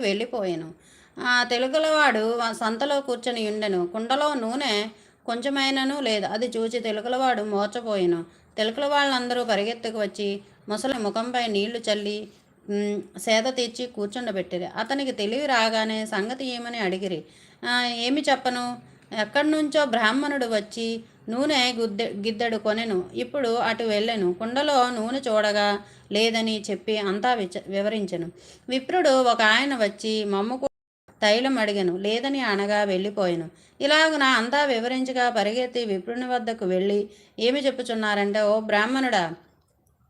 వెళ్ళిపోయాను. ఆ తెలుగులవాడు సంతలో కూర్చొని ఉండెను. కుండలో నూనె కొంచెమైనను లేదు. అది చూచి తెలుగులవాడు మోర్చపోయాను. తెలుగుల వాళ్ళందరూ పరిగెత్తుకు వచ్చి ముసలి ముఖంపై నీళ్ళు చల్లి సేద తీర్చి కూర్చుండబెట్టిరి. అతనికి తెలివి రాగానే సంగతి ఏమని అడిగిరి. ఏమి చెప్పను? ఎక్కడి నుంచో బ్రాహ్మణుడు వచ్చి నూనె గుద్దె గిద్దెడు కొనెను. ఇప్పుడు అటు వెళ్ళెను. కుండలో నూనె చూడగా లేదని చెప్పి అంతా విచ వివరించెను. విప్రుడు ఒక ఆయన వచ్చి మమ్మకు తైలం అడిగాను. లేదని అనగా వెళ్ళిపోయాను. ఇలాగున అంతా వివరించగా పరిగెత్తి విప్రుని వద్దకు వెళ్ళి ఏమి చెప్పుచున్నారంటే ఓ బ్రాహ్మణుడా!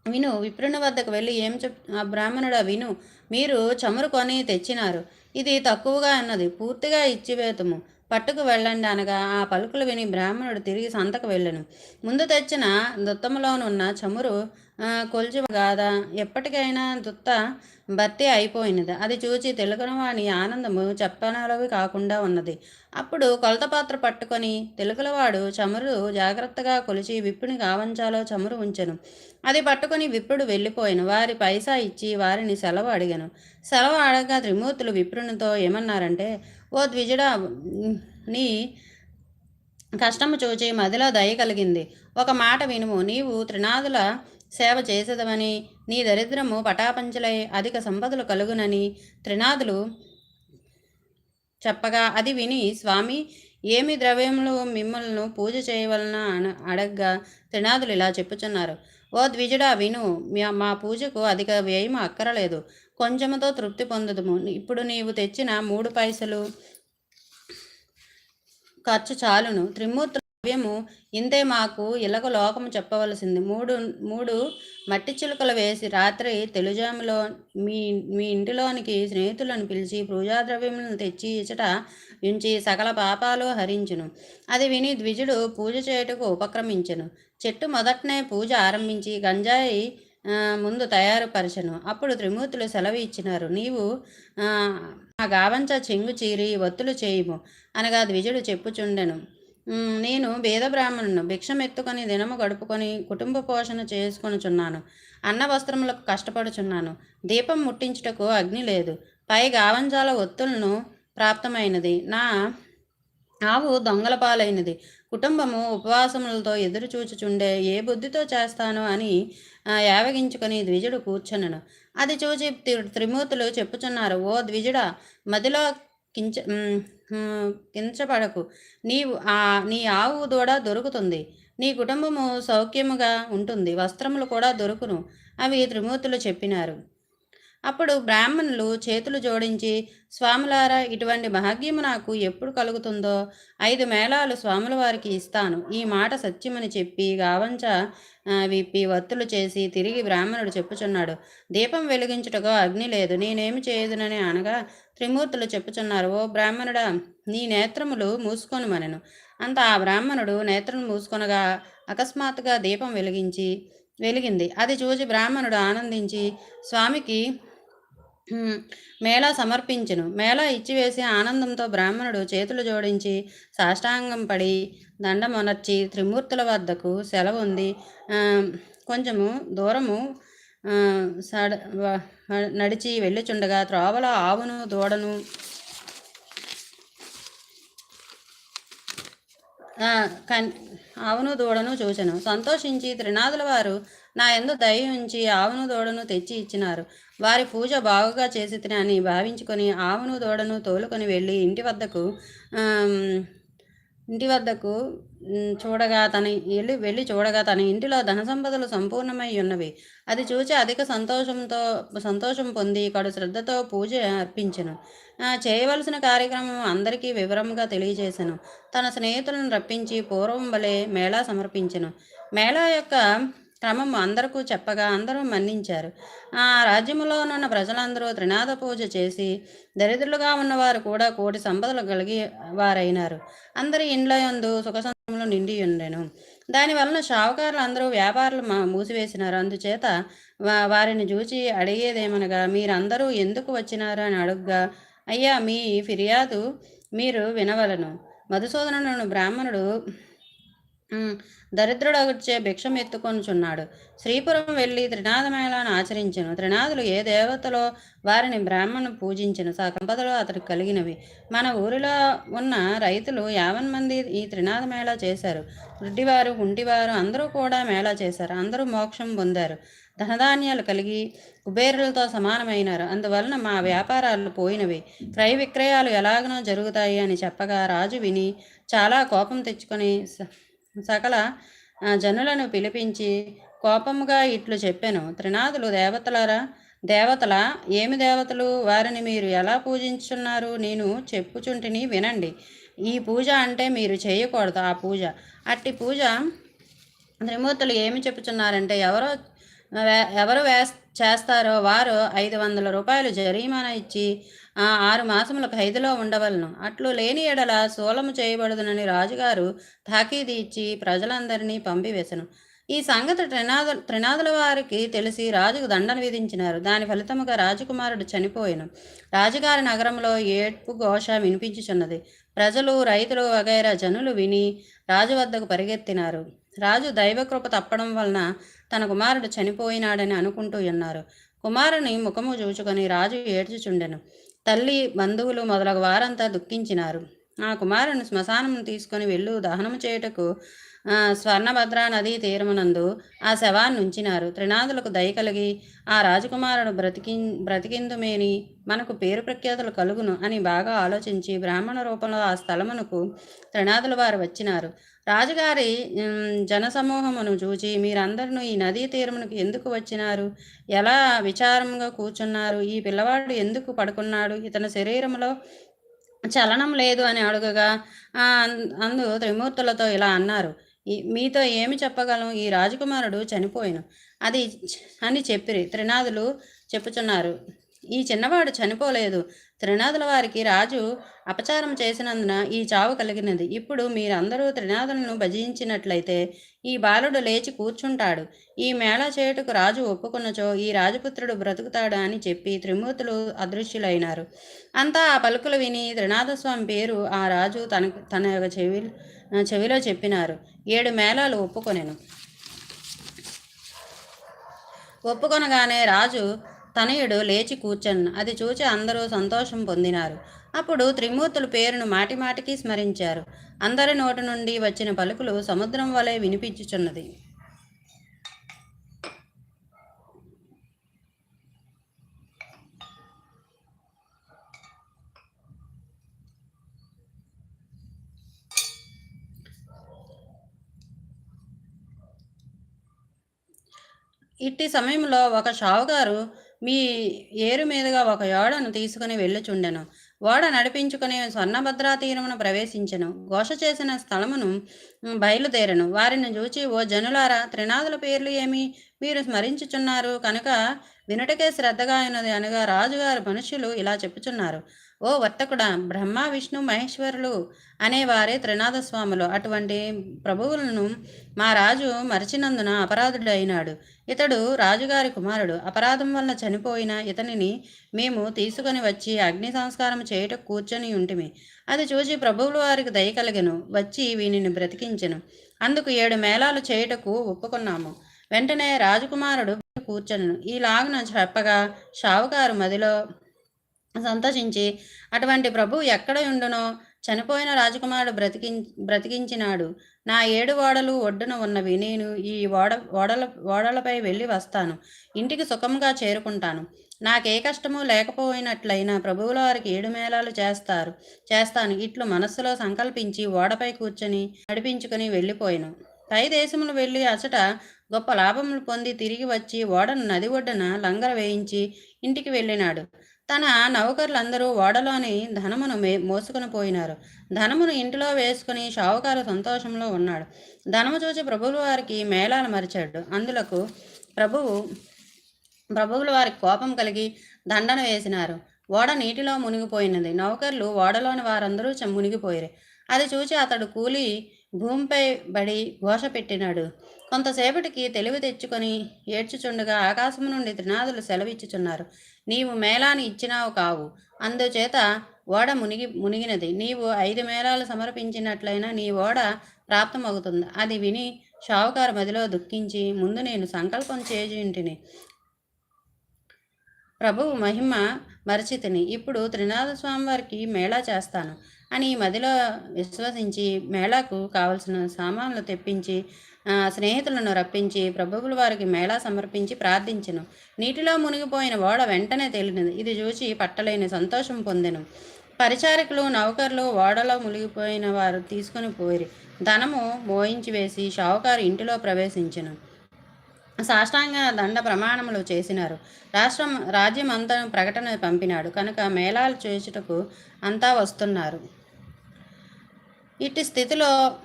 విను విప్రుని వద్దకు వెళ్ళి ఏం చెప్ ఆ బ్రాహ్మణుడా విను మీరు చమురు కొని తెచ్చినారు. ఇది తక్కువగా ఉన్నది పూర్తిగా ఇచ్చివేతము. పట్టుకు వెళ్ళండి అనగా ఆ పలుకులు విని బ్రాహ్మణుడు తిరిగి సంతకు వెళ్ళను. ముందు తెచ్చిన దుత్తములోనున్న చమురు కొల్చి గాథ ఎప్పటికైనా దుత్త భర్తీ అయిపోయినది. అది చూచి తెలుగులవాణి ఆనందము చెప్పనలవి కాకుండా ఉన్నది. అప్పుడు కొలత పాత్ర పట్టుకొని తెలుగులవాడు చమురు జాగ్రత్తగా కొలిచి విప్పుని కావంచాలో చమురు ఉంచెను. అది పట్టుకొని విప్పుడు వెళ్ళిపోయాను. వారి పైసా ఇచ్చి వారిని సెలవు అడిగాను. సెలవు అడగగా త్రిమూర్తులు విప్రునితో ఏమన్నారంటే ఓ ద్విజుడ నీ కష్టము చూచి మదిలో దయ కలిగింది. ఒక మాట వినుము. నీవు త్రినాదుల సేవ చేసేదవని నీ దరిద్రము పటాపంచలై అధిక సంపదలు కలుగునని త్రినాదులు చెప్పగా అది విని స్వామి ఏమి ద్రవ్యములు మిమ్మల్ని పూజ చేయవలన అడగ్గా త్రినాదులు ఇలా చెప్పుచున్నారు. ఓ ద్విజుడా విను మా పూజకు అధిక వ్యయం అక్కరలేదు. కొంచెముతో తృప్తి పొందుదుము. ఇప్పుడు నీవు తెచ్చిన మూడు పైసలు ఖర్చు చాలును. త్రిమూర్తి ద్రవ్యము ఇంతే మాకు ఇలాగ లోకము చెప్పవలసింది. మూడు మూడు మట్టి చిలుకలు వేసి రాత్రి తెలుజాములో మీ మీ ఇంటిలోనికి స్నేహితులను పిలిచి పూజాద్రవ్యములను తెచ్చి ఇచ్చట ఉంచి సకల పాపాలు హరించును. అది విని ద్విజుడు పూజ చేయుటకు ఉపక్రమించెను. చెట్టు మొదటనే పూజ ఆరంభించి గంజాయి ముందు తయారుపరచను. అప్పుడు త్రిమూర్తులు సెలవు ఇచ్చినారు నీవు ఆ గావంచ చెంగు చీరి ఒత్తులు చేయుము అనగా ద్విజుడు చెప్పుచుండెను. నేను భేద బ్రాహ్మణును భిక్షమెత్తుకొని దినము గడుపుకొని కుటుంబ పోషణ చేసుకొనుచున్నాను. అన్న వస్త్రములకు కష్టపడుచున్నాను. దీపం ముట్టించుటకు అగ్ని లేదు. పై గావంజాల ఒత్తులను ప్రాప్తమైనది. నా ఆవు దొంగల పాలైనది. కుటుంబము ఉపవాసములతో ఎదురు చూచుచుండే ఏ బుద్ధితో చేస్తాను అని యావగించుకొని ద్విజుడు కూర్చునను. అది చూచి త్రిమూర్తులు చెప్పుచున్నారు. ఓ ద్విజుడ మదిలో కించ కించపడకు. నీవు ఆ నీ ఆవు దూడ దొరుకుతుంది. నీ కుటుంబము సౌఖ్యముగా ఉంటుంది. వస్త్రములు కూడా దొరుకును. అవి త్రిమూర్తులు చెప్పినారు. అప్పుడు బ్రాహ్మణులు చేతులు జోడించి స్వాములారా ఇటువంటి భాగ్యము నాకు ఎప్పుడు కలుగుతుందో? ఐదు మేళాలు స్వాముల వారికి ఇస్తాను. ఈ మాట సత్యమని చెప్పి గావంచ విప్పి వత్తులు చేసి తిరిగి బ్రాహ్మణుడు చెప్పుచున్నాడు. దీపం వెలిగించుటకు అగ్ని లేదు. నేనేమి చేయదునని అనగా త్రిమూర్తులు చెప్పుచున్నారు. ఓ బ్రాహ్మణుడా నీ నేత్రములు మూసుకొని మనను. అంత ఆ బ్రాహ్మణుడు నేత్రం మూసుకొనగా అకస్మాత్తుగా దీపం వెలిగించి వెలిగింది. అది చూసి బ్రాహ్మణుడు ఆనందించి స్వామికి మేళా సమర్పించును. మేళా ఇచ్చివేసి ఆనందంతో బ్రాహ్మణుడు చేతులు జోడించి సాష్టాంగం పడి దండమొనర్చి త్రిమూర్తుల వద్దకు సెలవు ఉంది కొంచెము దూరము సడ నడిచి వెళ్ళుచుండగా త్రోవల ఆవును దూడను ఆవును దూడను చూశాను సంతోషించి త్రినాథుల వారు నా ఎందు దయ ఉంచి ఆవును దూడను తెచ్చి ఇచ్చినారు. వారి పూజ బాగుగా చేసి అని భావించుకొని ఆవును దూడను తోలుకొని వెళ్ళి ఇంటి వద్దకు ఇంటి వద్దకు చూడగా తన వెళ్ళి వెళ్ళి చూడగా తన ఇంటిలో ధన సంపదలు సంపూర్ణమై ఉన్నవి. అది చూచి అధిక సంతోషంతో సంతోషం పొంది కడు శ్రద్ధతో పూజ అర్పించను. చేయవలసిన కార్యక్రమం అందరికీ వివరంగా తెలియజేశాను తన స్నేహితులను రప్పించి పూర్వం వలె మేళా సమర్పించను. మేళా యొక్క క్రమం అందరకు చెప్పగా అందరూ మన్నించారు. ఆ రాజ్యములోనున్న ప్రజలందరూ త్రినాథ పూజ చేసి దరిద్రులుగా ఉన్నవారు కూడా కోటి సంపదలు కలిగి వారైనారు. అందరి ఇండ్ల యందు సుఖసంతములు నిండి ఉండెను. దాని వలన షావుకారులు అందరూ వ్యాపారులు మూసివేసినారు. అందుచేత వారిని చూచి అడిగేదేమనగా మీరందరూ ఎందుకు వచ్చినారు? అని అడుగ్గా అయ్యా మీ ఫిర్యాదు మీరు వినవలను. మధుసూదనుడు బ్రాహ్మణుడు దరిద్రుడొచ్చే భిక్షం ఎత్తుకొనుచున్నాడు. శ్రీపురం వెళ్ళి త్రినాథమేళాను ఆచరించను. త్రినాథులు ఏ దేవతలో వారిని బ్రాహ్మణు పూజించను? సంపదలు అతడికి కలిగినవి. మన ఊరిలో ఉన్న రైతులు యావన్ మంది ఈ త్రినాథ మేళా చేశారు. గుడ్డివారు గుంటివారు అందరూ కూడా మేళా చేశారు. అందరూ మోక్షం పొందారు. ధనధాన్యాలు కలిగి కుబేరులతో సమానమైనారు. అందువలన మా వ్యాపారాలు పోయినవి. క్రయ విక్రయాలు ఎలాగనో జరుగుతాయి అని చెప్పగా రాజు విని చాలా కోపం తెచ్చుకొని సకల జనులను పిలిపించి కోపముగా ఇట్లు చెప్పాను. త్రినాథులు దేవతలరా దేవతల ఏమి దేవతలు? వారిని మీరు ఎలా పూజించున్నారు? నేను చెప్పుచుంటిని వినండి. ఈ పూజ అంటే మీరు చేయకూడదు ఆ పూజ. అట్టి పూజ త్రిమూర్తులు ఏమి చెప్పుచున్నారంటే ఎవరో ఎవరు వేస్ చేస్తారో వారు ఐదు వందల రూపాయలు జరిమానా ఇచ్చి ఆరు మాసములకు ఖైదులో ఉండవలను. అట్లు లేని ఎడల సూలము చేయబడదునని రాజుగారు తాకీది ఇచ్చి ప్రజలందరినీ పంపివేశను ఈ సంగతి త్రినాద త్రినాదుల వారికి తెలిసి రాజుకు దండన విధించినారు. దాని ఫలితముగా రాజకుమారుడు చనిపోయాను. రాజుగారి నగరంలో ఏడ్పు ఘోష వినిపించుచున్నది. ప్రజలు రైతులు వగైరా జనులు విని రాజు వద్దకు పరిగెత్తినారు. రాజు దైవకృప తప్పడం వలన తన కుమారుడు చనిపోయినాడని అనుకుంటూ ఉన్నారు. కుమారుని ముఖము చూచుకొని రాజు ఏడ్చుచుండెను. తల్లి బంధువులు మొదలగు వారంతా దుఃఖించినారు. ఆ కుమారుని శ్మశానం తీసుకొని వెళ్ళు దహనము చేయుటకు స్వర్ణభద్రా నదీ తీరమునందు ఆ శవాన్ని ఉంచినారు. త్రినాదులకు దయ కలిగి ఆ రాజకుమారుడు బ్రతికి బ్రతికిందుమేని? మనకు పేరు ప్రఖ్యాతులు కలుగును అని బాగా ఆలోచించి బ్రాహ్మణ రూపంలో ఆ స్థలమునకు త్రినాదుల వారు వచ్చినారు. రాజుగారి జనసమూహమును చూచి మీరందరూ ఈ నదీ తీరమునకు ఎందుకు వచ్చినారు? ఎలా విచారంగా కూర్చున్నారు? ఈ పిల్లవాడు ఎందుకు పడుకున్నాడు? ఇతని శరీరంలో చలనం లేదు అని అడుగగా అన్- అందు త్రిమూర్తులతో ఇలా అన్నారు. మీతో ఏమి చెప్పగలం ఈ రాజకుమారుడు చనిపోయిను. అది అని చెప్పిరి త్రినాథులు చెప్పుచున్నారు. ఈ చిన్నవాడు చనిపోలేదు. త్రినాథుల వారికి రాజు అపచారం చేసినందున ఈ చావు కలిగినది. ఇప్పుడు మీరందరూ త్రినాథులను భజించినట్లయితే ఈ బాలుడు లేచి కూర్చుంటాడు. ఈ మేళ చేయుటకు రాజు ఒప్పుకున్నచో ఈ రాజపుత్రుడు బ్రతుకుతాడు అని చెప్పి త్రిమూర్తులు అదృశ్యులైనారు. అంతా ఆ పలుకులు విని త్రినాథస్వామి పేరు ఆ రాజు తన తన యొక్క చెవి చెవిలో చెప్పినారు. ఏడు మేళాలు ఒప్పుకొనెను. ఒప్పుకొనగానే రాజు తనయుడు లేచి కూర్చొని అది చూచి అందరూ సంతోషం పొందినారు. అప్పుడు త్రిమూర్తుల పేరును మాటిమాటికి స్మరించారు. అందరి నోటి నుండి వచ్చిన పలుకులు సముద్రం వలె వినిపించుచున్నది. ఇట్టి సమయంలో ఒక షావుకారు మీ ఏరు మీదుగా ఒక ఓడను తీసుకుని వెళ్ళుచుండెను. ఓడ నడిపించుకుని స్వర్ణభద్రా తీరమును ప్రవేశించెను. ఘోష చేసిన స్థలమును బయలుదేరను. వారిని చూచి ఓ జనులారా త్రినాథుల పేర్లు ఏమి? మీరు స్మరించుచున్నారు. కనుక వినుటకే శ్రద్ధగా అయినది అనగా రాజుగారి మనుషులు ఇలా చెప్పుచున్నారు. ఓ వర్తకుడా బ్రహ్మ విష్ణు మహేశ్వరులు అనేవారే త్రినాథ స్వాములు అటువంటి ప్రభువులను మా రాజు మరిచినందున అపరాధుడు అయినాడు ఇతడు రాజుగారి కుమారుడు. అపరాధం వలన చనిపోయిన ఇతనిని మేము తీసుకొని వచ్చి అగ్ని సంస్కారం చేయుటకు కూర్చొని ఉంటిమి. అది చూసి ప్రభువుల వారికి దయ కలిగను. వచ్చి వీనిని బ్రతికించెను. అందుకు ఏడు మేళాలు చేయుటకు ఒప్పుకున్నాము. వెంటనే రాజకుమారుడు కూర్చొను ఈ లాగున చెప్పగా షావుకారు మదిలో సంతోషించి అటువంటి ప్రభు ఎక్కడ ఉండునో? చనిపోయిన రాజకుమారుడు బ్రతికి బ్రతికించినాడు. నా ఏడు ఓడలు ఒడ్డున ఉన్నవి. నేను ఈ ఓడ ఓడల ఓడలపై వెళ్ళి వస్తాను. ఇంటికి సుఖంగా చేరుకుంటాను. నాకే కష్టము లేకపోయినట్లయినా ప్రభువుల వారికి ఏడు మేళాలు చేస్తారు. చేస్తాను. ఇట్లు మనస్సులో సంకల్పించి ఓడపై కూర్చొని నడిపించుకుని వెళ్ళిపోయాను. పై దేశములు వెళ్ళి అచట గొప్ప లాభములు పొంది తిరిగి వచ్చి ఓడను నది ఒడ్డున లంగర వేయించి ఇంటికి వెళ్ళినాడు. తన నౌకర్లందరూ ఓడలోని ధనమును మే మోసుకుని పోయినారు. ధనమును ఇంటిలో వేసుకుని షావుకారు సంతోషంలో ఉన్నాడు. ధనము చూసి ప్రభువుల వారికి మేళాలు మరిచాడు. అందులకు ప్రభువు ప్రభువుల వారికి కోపం కలిగి దండన వేసినారు. ఓడ నీటిలో మునిగిపోయినది. నౌకర్లు ఓడలోని వారందరూ చ- మునిగిపోయారు. అది చూసి అతడు కూలి భూమిపై బడి ఘోష పెట్టినాడు కొంతసేపటికి తెలివి తెచ్చుకొని ఏడ్చుచుండగా ఆకాశం నుండి త్రినాదులు సెలవిచ్చుచున్నారు. నీవు మేళాన్ని ఇచ్చినావు కావు. అందుచేత ఓడ మునిగి మునిగినది. నీవు ఐదు మేళాలు సమర్పించినట్లయినా నీ ఓడ ప్రాప్తమవుతుంది అది విని షావుకారు మదిలో దుఃఖించి ముందు నేను సంకల్పం చేయింటిని ప్రభువు మహిమ మరచితిని. ఇప్పుడు త్రినాథ స్వామివారికి మేళా చేస్తాను. అని మదిలో విశ్వసించి మేళాకు కావలసిన సామాన్లు తెప్పించి స్నేహితులను రప్పించి ప్రభువుల వారికి మేళా సమర్పించి ప్రార్థించెను. నీటిలో మునిగిపోయిన ఓడ వెంటనే తేలినది. ఇది చూసి పట్టలేని సంతోషం పొందెను. పరిచారకులు నౌకర్లు ఓడలో మునిగిపోయిన వారు తీసుకుని పోయిరి. ధనము మోయించి వేసి షావుకారు ఇంటిలో ప్రవేశించెను. సాష్టాంగ దండ ప్రమాణములు చేసినారు. రాష్ట్రం రాజ్యం అంతా ప్రకటన పంపినాడు. కనుక మేళాలు చేయుటకు అంతా వస్తున్నారు. ఇట్టి స్థితిలో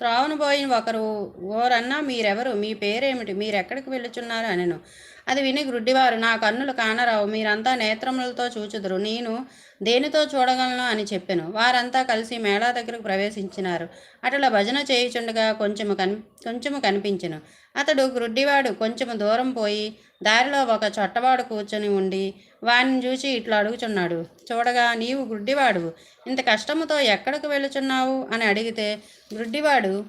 త్రావనుబోయిన ఒకరు ఓరన్నా మీరెవరు? మీ పేరేమిటి? మీరెక్కడికి వెళ్ళుచున్నారు? అనెను. అది విని గ్రుడ్డివారు నా కన్నులు కానరావు. మీరంతా నేత్రములతో చూచుదురు. నేను దేనితో చూడగలను? అని చెప్పాను. వారంతా కలిసి మేళా దగ్గరకు ప్రవేశించినారు. అట్లా భజన చేయుచుండగా కొంచెము కన్ కొంచెము కనిపించను. అతడు గ్రుడ్డివాడు కొంచెము దూరం పోయి దారిలో ఒక చొట్టవాడు కూర్చొని ఉండి వాణ్ణి చూసి ఇట్లా అడుగుచున్నాడు. చూడగా నీవు గుడ్డివాడు ఇంత కష్టముతో ఎక్కడికి వెళ్ళుచున్నావు? అని అడిగితే గుడ్డివాడు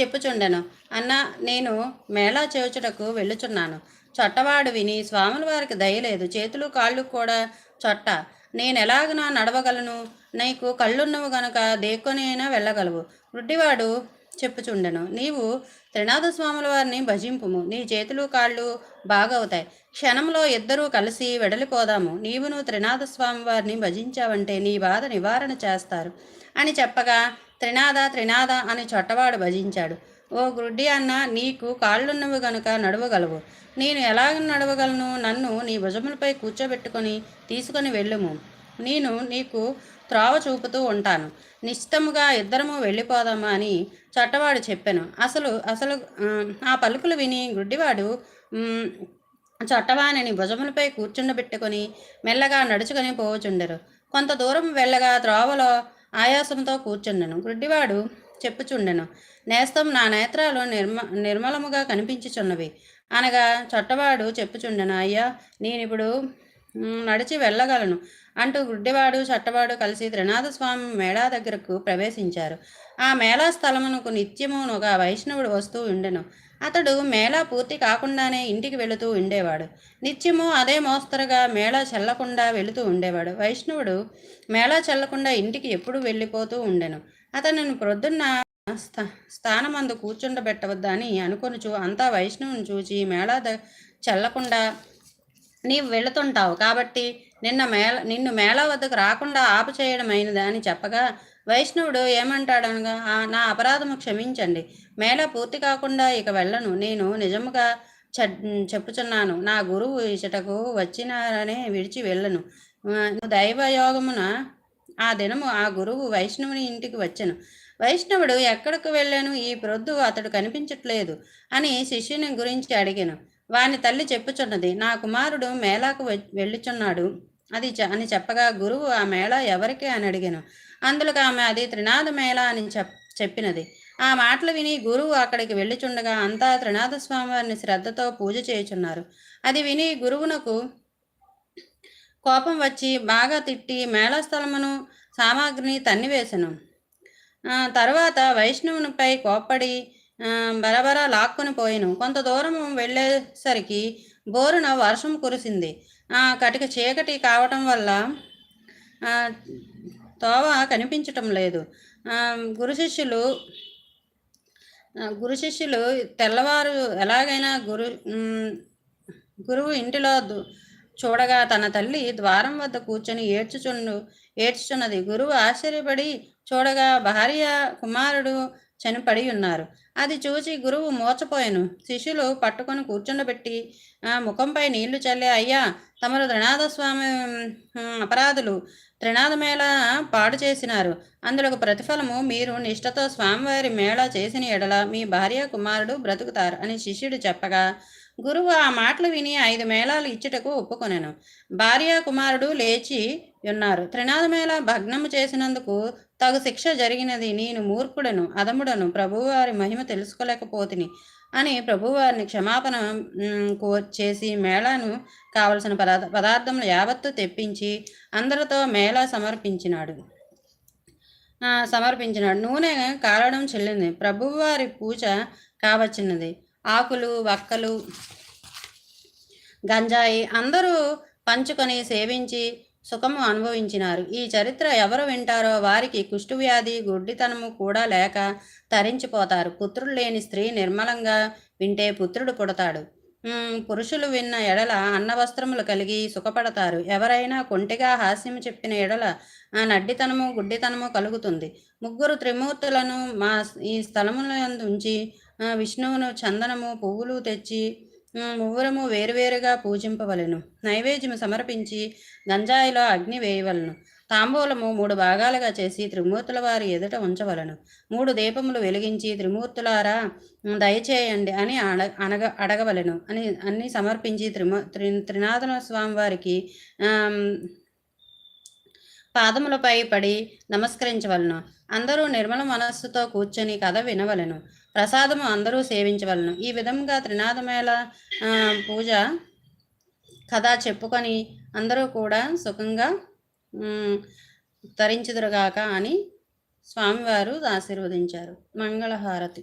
చెప్పుచుండెను. అన్న నేను మేళా చేయుచుటకు వెళ్ళుచున్నాను. చొట్టవాడు విని స్వాముల వారికి దయలేదు చేతులు కాళ్ళు కూడా చొట్ట. నేను ఎలాగనా నడవగలను? నీకు కళ్ళున్నవు గనుక దేక్కొనైనా వెళ్ళగలవు. గుడ్డివాడు చెప్పుచుండెను. నీవు త్రినాథ స్వాముల వారిని భజింపుము. నీ చేతులు కాళ్ళు బాగవుతాయి. క్షణంలో ఇద్దరూ కలిసి వెడలిపోదాము. నీవును త్రినాథ స్వామి వారిని భజించావంటే నీ బాధ నివారణ చేస్తారు. అని చెప్పగా త్రినాథ త్రినాథ అని చొట్టవాడు భజించాడు. ఓ గుడ్డి అన్న నీకు కాళ్ళున్నవి గనుక నడవగలవు. నేను ఎలాగ నడవగలను? నన్ను నీ భుజములపై కూర్చోబెట్టుకొని తీసుకొని వెళ్ళుము. నేను నీకు త్రోవ చూపుతూ ఉంటాను. నిశ్చితముగా ఇద్దరము వెళ్ళిపోదామా అని చట్టవాడు చెప్పాను. అసలు అసలు ఆ, పలుకులు విని గుడ్డివాడు చట్టవాణిని భుజములపై కూర్చుండబెట్టుకొని మెల్లగా నడుచుకొని పోవచుండెరు కొంత దూరం వెళ్ళగా త్రోవలో ఆయాసంతో కూర్చుండెను. గుడ్డివాడు చెప్పుచుండెను. నేస్తం నా నేత్రాలు నిర్మ నిర్మలముగా కనిపించుచున్నవి. అనగా చొట్టవాడు చెప్పుచుండెను అయ్యా నేనిప్పుడు నడిచి వెళ్ళగలను అంటూ గుడ్డివాడు చట్టవాడు కలిసి త్రినాథ స్వామి మేళా దగ్గరకు ప్రవేశించారు. ఆ మేళా స్థలమునకు నిత్యమును ఒక వైష్ణవుడు వస్తూ ఉండెను. అతడు మేళా పూర్తి కాకుండానే ఇంటికి వెళుతూ ఉండేవాడు. నిత్యము అదే మోస్తరుగా మేళా చల్లకుండా వెళుతూ ఉండేవాడు. వైష్ణవుడు మేళా చల్లకుండా ఇంటికి ఎప్పుడు వెళ్ళిపోతూ ఉండెను. అతను ప్రొద్దున్న స్థ స్థానమందు కూర్చుండబెట్టవద్దని అనుకొనుచు అంతా వైష్ణవుని చూచి మేళా ద నీవు వెళుతుంటావు కాబట్టి నిన్న మేళ నిన్ను మేళా వద్దకు రాకుండా ఆపు చేయడమైనదా అని చెప్పగా వైష్ణవుడు ఏమంటాడనగా అనగా నా అపరాధము క్షమించండి. మేళ పూర్తి కాకుండా ఇక వెళ్ళను. నేను నిజముగా చె- చెప్పుచున్నాను. నా గురువు ఇచటకు వచ్చినారనే విడిచి వెళ్ళను. దైవయోగమున ఆ దినము ఆ గురువు వైష్ణవుని ఇంటికి వచ్చాను. వైష్ణవుడు ఎక్కడికి వెళ్ళాను? ఈ ప్రొద్దు అతడు కనిపించట్లేదు అని శిష్యుని గురించి అడిగాను. వాని తల్లి చెప్పుచున్నది నా కుమారుడు మేళాకు వె- వెళ్ళుచున్నాడు. అది చ- అని చెప్పగా గురువు ఆ మేళా ఎవరికి? అని అడిగాను. అందులో ఆమె అది త్రినాథ మేళ అని చెప్ చెప్పినది. ఆ మాటలు విని గురువు అక్కడికి వెళ్ళుచుండగా అంతా త్రినాథ స్వామివారిని శ్రద్ధతో పూజ చేయుచున్నారు. అది విని గురువునకు కోపం వచ్చి బాగా తిట్టి మేళస్థలమును సామాగ్రిని తన్నివేశను తర్వాత వైష్ణవునిపై కోప్పడి బరబర లాక్కొని పోయిను. కొంత దూరం వెళ్ళేసరికి బోరున వర్షం కురిసింది. కటిక చీకటి కావటం వల్ల తోవ కనిపించటం లేదు. గురు శిష్యులు గురు శిష్యులు తెల్లవారు ఎలాగైనా గురు గురువు ఇంటిలో దు- చూడగా తన తల్లి ద్వారం వద్ద కూర్చొని ఏడ్చుచుండు ఏడ్చుచున్నది. గురువు ఆశ్చర్యపడి చూడగా భార్య కుమారుడు చనిపడి ఉన్నారు అది చూసి గురువు మోచపోయాను. శిష్యులు పట్టుకొని కూర్చుండబెట్టి ఆ, ముఖంపై నీళ్ళు చల్లి అయ్యా తమరు త్రినాథ స్వామి అపరాధులు. త్రినాథ మేళ పాడు చేసినారు. అందులో ప్రతిఫలము మీరు నిష్ఠతో స్వామివారి మేళ చేసిన ఎడల మీ భార్య కుమారుడు బ్రతుకుతారు అని శిష్యుడు చెప్పగా గురువు ఆ మాటలు విని ఐదు మేళాలు ఇచ్చుటకు ఒప్పుకొనెను. భార్య కుమారుడు లేచి ఉన్నారు. త్రినాథ మేళ భగ్నము చేసినందుకు తగు శిక్ష జరిగినది నేను మూర్ఖుడను అదముడను ప్రభువారి మహిమ తెలుసుకోలేకపోతిని అని ప్రభువారిని క్షమాపణ కో చేసి మేళాను కావలసిన పదార్థ పదార్థములు యావత్తు తెప్పించి అందరితో మేళా సమర్పించినాడు. సమర్పించినాడు. నూనె కారడం చెల్లింది. ప్రభువారి పూజ కావచ్చినది. ఆకులు వక్కలు గంజాయి అందరూ పంచుకొని సేవించి సుఖము అనుభవించినారు. ఈ చరిత్ర ఎవరు వింటారో వారికి కుష్ఠవ్యాధి గుడ్డితనము కూడా లేక తరించిపోతారు. పుత్రుడు లేని స్త్రీ నిర్మలంగా వింటే పుత్రుడు పుడతాడు. పురుషులు విన్న ఎడల అన్నవస్త్రములు కలిగి సుఖపడతారు. ఎవరైనా కొంటిగా హాస్యము చెప్పిన ఎడల ఆ నడ్డితనము గుడ్డితనము కలుగుతుంది. ముగ్గురు త్రిమూర్తులను మా ఈ స్థలములందు ఉంచి విష్ణువును చందనము పువ్వులు తెచ్చి ముగ్గురము వేరువేరుగా పూజింపవలెను. నైవేద్యము సమర్పించి గంజాయిలో అగ్ని వేయవలను. తాంబూలము మూడు భాగాలుగా చేసి త్రిమూర్తుల వారి ఎదుట ఉంచవలను. మూడు దీపములు వెలిగించి త్రిమూర్తులారా దయచేయండి అని అడగ అనగ అడగవలెను. అని అన్ని సమర్పించి త్రిమూ త్రి త్రినాథన స్వామి వారికి పాదములపై పడి నమస్కరించవలను. అందరూ నిర్మల మనస్సుతో కూర్చొని కథ వినవలెను. ప్రసాదము అందరూ సేవించవలను. ఈ విధంగా త్రినాథమేళ పూజ కథ చెప్పుకొని అందరూ కూడా సుఖంగా తరించుదురుగాక అని స్వామివారు ఆశీర్వదించారు. మంగళహారతి.